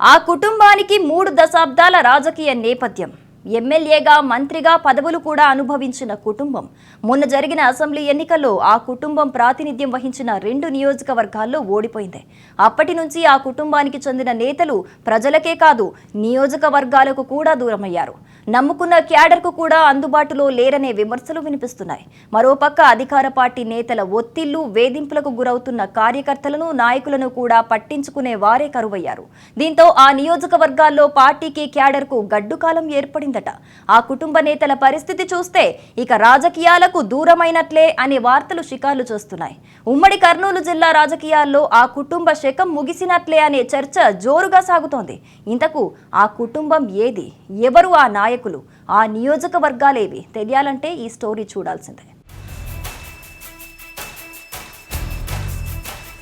ఆ కుటుంబానికి మూడు దశాబ్దాల రాజకీయ నేపథ్యం. ఎమ్మెల్యేగా మంత్రిగా పదవులు కూడా అనుభవించిన కుటుంబం. మొన్న జరిగిన అసెంబ్లీ ఎన్నికల్లో ఆ కుటుంబం ప్రాతినిధ్యం వహించిన రెండు నియోజకవర్గాల్లో ఓడిపోయింది. అప్పటి నుంచి ఆ కుటుంబానికి చెందిన నేతలు ప్రజలకే కాదు నియోజకవర్గాలకు కూడా దూరమయ్యారు. నమ్ముకున్న క్యాడర్కు కూడా అందుబాటులో లేరనే విమర్శలు వినిపిస్తున్నాయి. మరోపక్క అధికార పార్టీ నేతల ఒత్తిళ్ళు వేధింపులకు గురవుతున్న కార్యకర్తలను నాయకులను కూడా పట్టించుకునే వారే కరువయ్యారు. దీంతో ఆ నియోజకవర్గాల్లో పార్టీకి క్యాడర్కు గడ్డుకాలం ఏర్పడిందట. ఆ కుటుంబ నేతల పరిస్థితి చూస్తే ఇక రాజకీయాలకు దూరమైనట్లే అనే వార్తలు షికార్లు చేస్తున్నాయి. ఉమ్మడి కర్నూలు జిల్లా రాజకీయాల్లో ఆ కుటుంబ శకం ముగిసినట్లే అనే చర్చ జోరుగా సాగుతోంది. ఇంతకు ఆ కుటుంబం ఏది? ఎవరు ఆ నాయకులు ఆ నియోజకవర్గాలేవి. తెలియాలంటే ఈ స్టోరీ చూడాల్సిందే.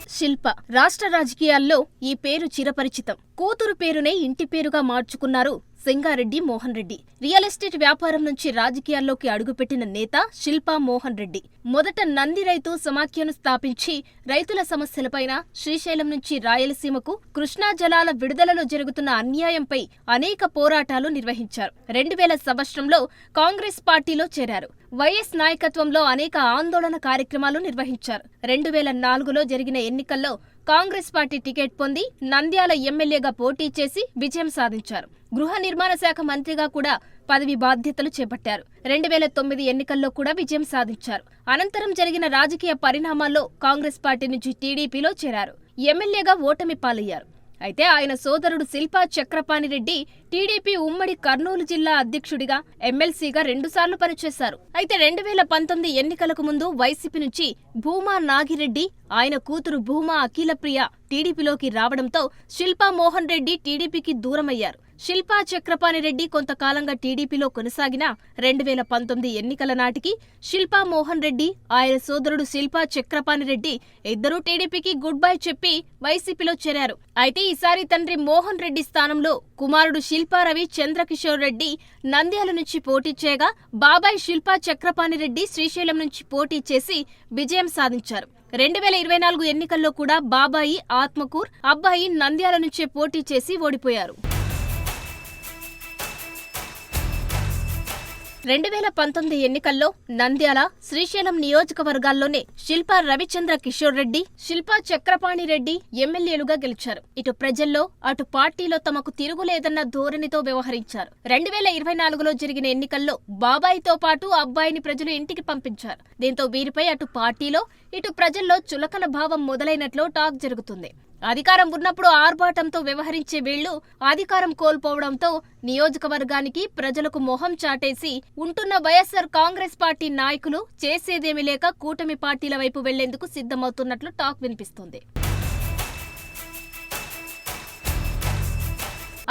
శిల్ప రాష్ట్ర రాజకీయాల్లో ఈ పేరు చిరపరిచితం. కూతురు పేరునే ఇంటి పేరుగా మార్చుకున్నారు సింగారెడ్డి మోహన్ రెడ్డి. రియల్ ఎస్టేట్ వ్యాపారం నుంచి రాజకీయాల్లోకి అడుగుపెట్టిన నేత శిల్పా మోహన్ రెడ్డి. మొదట నంది రైతు సమాఖ్యను స్థాపించి రైతుల సమస్యలపైన శ్రీశైలం నుంచి రాయలసీమకు కృష్ణా జలాల విడుదలలో జరుగుతున్న అన్యాయంపై అనేక పోరాటాలు నిర్వహించారు. రెండు వేల సంవత్సరంలో కాంగ్రెస్ పార్టీలో చేరారు. వైఎస్ నాయకత్వంలో అనేక ఆందోళన కార్యక్రమాలు నిర్వహించారు. రెండు వేల నాలుగులో జరిగిన ఎన్నికల్లో కాంగ్రెస్ పార్టీ టికెట్ పొంది నంద్యాల ఎమ్మెల్యేగా పోటీ చేసి విజయం సాధించారు. గృహ నిర్మాణ శాఖ మంత్రిగా కూడా పదవి బాధ్యతలు చేపట్టారు. రెండు వేల తొమ్మిది ఎన్నికల్లో కూడా విజయం సాధించారు. అనంతరం జరిగిన రాజకీయ పరిణామాల్లో కాంగ్రెస్ పార్టీ నుంచి టీడీపీలో చేరారు. ఎమ్మెల్యేగా ఓటమి పాలయ్యారు. అయితే ఆయన సోదరుడు శిల్పా చక్రపాణిరెడ్డి టీడీపీ ఉమ్మడి కర్నూలు జిల్లా అధ్యక్షుడిగా ఎమ్మెల్సీగా రెండుసార్లు పనిచేశారు. అయితే రెండు వేల పంతొమ్మిది ఎన్నికలకు ముందు వైసీపీ నుంచి భూమా నాగిరెడ్డి ఆయన కూతురు భూమా అఖిలప్రియ టీడీపీలోకి రావడంతో శిల్పా మోహన్ రెడ్డి టీడీపీకి దూరమయ్యారు. శిల్పా చక్రపాణిరెడ్డి కొంతకాలంగా టీడీపీలో కొనసాగినా రెండు వేల పంతొమ్మిది ఎన్నికల నాటికి శిల్పా మోహన్ రెడ్డి ఆయన సోదరుడు శిల్పా చక్రపాణిరెడ్డి ఇద్దరూ టీడీపీకి గుడ్ బై చెప్పి వైసీపీలో చేరారు. అయితే ఈసారి తండ్రి మోహన్ రెడ్డి స్థానంలో కుమారుడు శిల్పారవి చంద్రకిషోర్ రెడ్డి నంద్యాల నుంచి పోటీ చేయగా బాబాయ్ శిల్పా చక్రపాణిరెడ్డి శ్రీశైలం నుంచి పోటీ చేసి విజయం సాధించారు. రెండు వేల ఇరవై నాలుగు ఎన్నికల్లో కూడా బాబాయి ఆత్మకూర్ అబ్బాయి నంద్యాల నుంచే పోటీ చేసి ఓడిపోయారు. రెండు వేల పంతొమ్మిది ఎన్నికల్లో నంద్యాల శ్రీశైలం నియోజకవర్గాల్లోనే శిల్పా రవిచంద్ర కిషోర్ రెడ్డి శిల్పా చక్రపాణి రెడ్డి ఎమ్మెల్యేలుగా గెలిచారు. ఇటు ప్రజల్లో అటు పార్టీలో తమకు తిరుగులేదన్న ధోరణితో వ్యవహరించారు. రెండు వేల ఇరవై నాలుగులో జరిగిన ఎన్నికల్లో బాబాయితో పాటు అబ్బాయిని ప్రజలు ఇంటికి పంపించారు. దీంతో వీరిపై అటు పార్టీలో ఇటు ప్రజల్లో చులకన భావం మొదలైనట్లు టాక్ జరుగుతుంది. అధికారం ఉన్నప్పుడు ఆర్భాటంతో వ్యవహరించే వీళ్ళు అధికారం కోల్పోవడంతో నియోజకవర్గానికి ప్రజలకు మొహం చాటేసి ఉంటున్న వైఎస్సార్ కాంగ్రెస్ పార్టీ నాయకులు చేసేదేమీ లేక కూటమి పార్టీల వైపు వెళ్ళేందుకు సిద్ధమవుతున్నట్లు టాక్ వినిపిస్తోంది.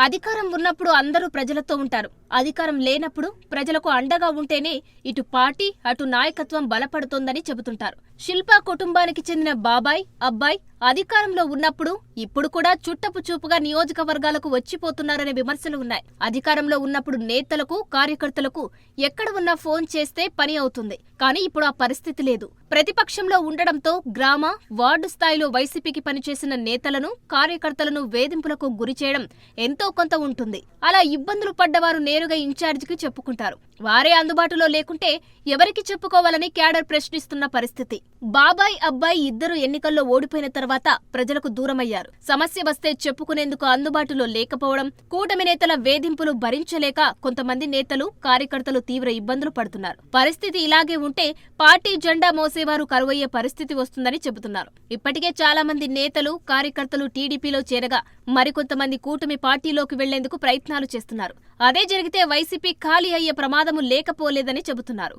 అధికారం ఉన్నప్పుడు అందరూ ప్రజలతో ఉంటారు. అధికారం లేనప్పుడు ప్రజలకు అండగా ఉంటేనే ఇటు పార్టీ అటు నాయకత్వం బలపడుతోందని చెబుతుంటారు. శిల్పా కుటుంబానికి చెందిన బాబాయ్ అబ్బాయి అధికారంలో ఉన్నప్పుడు ఇప్పుడు కూడా చుట్టపు చూపుగా నియోజకవర్గాలకు వచ్చిపోతున్నారనే విమర్శలు ఉన్నాయి. అధికారంలో ఉన్నప్పుడు నేతలకు కార్యకర్తలకు ఎక్కడ ఉన్నా ఫోన్ చేస్తే పని అవుతుంది. కానీ ఇప్పుడు ఆ పరిస్థితి లేదు. ప్రతిపక్షంలో ఉండడంతో గ్రామ వార్డు స్థాయిలో వైసీపీకి పనిచేసిన నేతలను కార్యకర్తలను వేధింపులకు గురి చేయడం ఎంతో కొంత ఉంటుంది. అలా ఇబ్బందులు పడ్డవారు నేరుగా ఇన్ఛార్జికి చెప్పుకుంటారు. వారే అందుబాటులో లేకుంటే ఎవరికి చెప్పుకోవాలని క్యాడర్ ప్రశ్నిస్తున్న పరిస్థితి. బాబాయ్ అబ్బాయి ఇద్దరు ఎన్నికల్లో ఓడిపోయిన తర్వాత ప్రజలకు దూరమయ్యారు. సమస్య వస్తే చెప్పుకునేందుకు అందుబాటులో లేకపోవడం కూటమి నేతల వేధింపులు భరించలేక కొంతమంది నేతలు కార్యకర్తలు తీవ్ర ఇబ్బందులు పడుతున్నారు. పరిస్థితి ఇలాగే ఉంటే పార్టీ జెండా మోసేవారు కరువయ్యే పరిస్థితి వస్తుందని చెబుతున్నారు. ఇప్పటికే చాలా మంది నేతలు కార్యకర్తలు టీడీపీలో చేరగా మరికొంతమంది కూటమి పార్టీలోకి వెళ్ళేందుకు ప్రయత్నాలు చేస్తున్నారు. అదే జరిగితే వైసీపీ ఖాళీ అయ్యే ప్రమాదము లేకపోలేదని చెబుతున్నారు.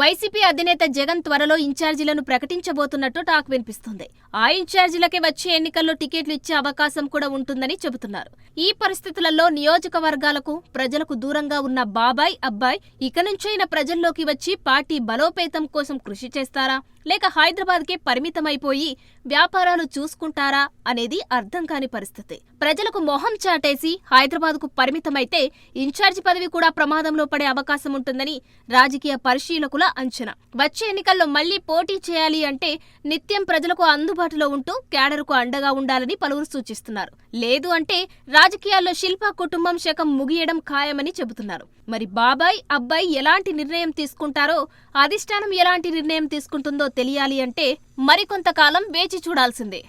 వైసీపీ అధినేత జగన్ త్వరలో ఇన్ఛార్జీలను ప్రకటించబోతున్నట్టు టాక్ వినిపిస్తుంది. ఆ ఇన్ఛార్జీలకే వచ్చే ఎన్నికల్లో టికెట్లు ఇచ్చే అవకాశం కూడా ఉంటుందని చెబుతున్నారు. ఈ పరిస్థితులలో నియోజకవర్గాలకు ప్రజలకు దూరంగా ఉన్న బాబాయ్ అబ్బాయ్ ఇక నుంచైనా ప్రజల్లోకి వచ్చి పార్టీ బలోపేతం కోసం కృషి చేస్తారా? లేక హైదరాబాద్కే పరిమితమైపోయి వ్యాపారాలు చూసుకుంటారా అనేది అర్థం కాని పరిస్థితి. ప్రజలకు మొహం చాటేసి హైదరాబాద్కు పరిమితమైతే ఇన్ఛార్జి పదవి కూడా ప్రమాదంలో పడే అవకాశం ఉంటుందని రాజకీయ పరిశీలకుల అంచనా. వచ్చే ఎన్నికల్లో మళ్ళీ పోటీ చేయాలి అంటే నిత్యం ప్రజలకు అందుబాటులో ఉంటూ క్యాడర్కు అండగా ఉండాలని పలువురు సూచిస్తున్నారు. లేదు అంటే రాజకీయాల్లో శిల్పా కుటుంబం శకం ముగియడం ఖాయమని చెబుతున్నారు. మరి బాబాయ్ అబ్బాయి ఎలాంటి నిర్ణయం తీసుకుంటారో అధిష్టానం ఎలాంటి నిర్ణయం తీసుకుంటుందో తెలియాలి అంటే మరికొంతకాలం వేచి చూడాల్సిందే.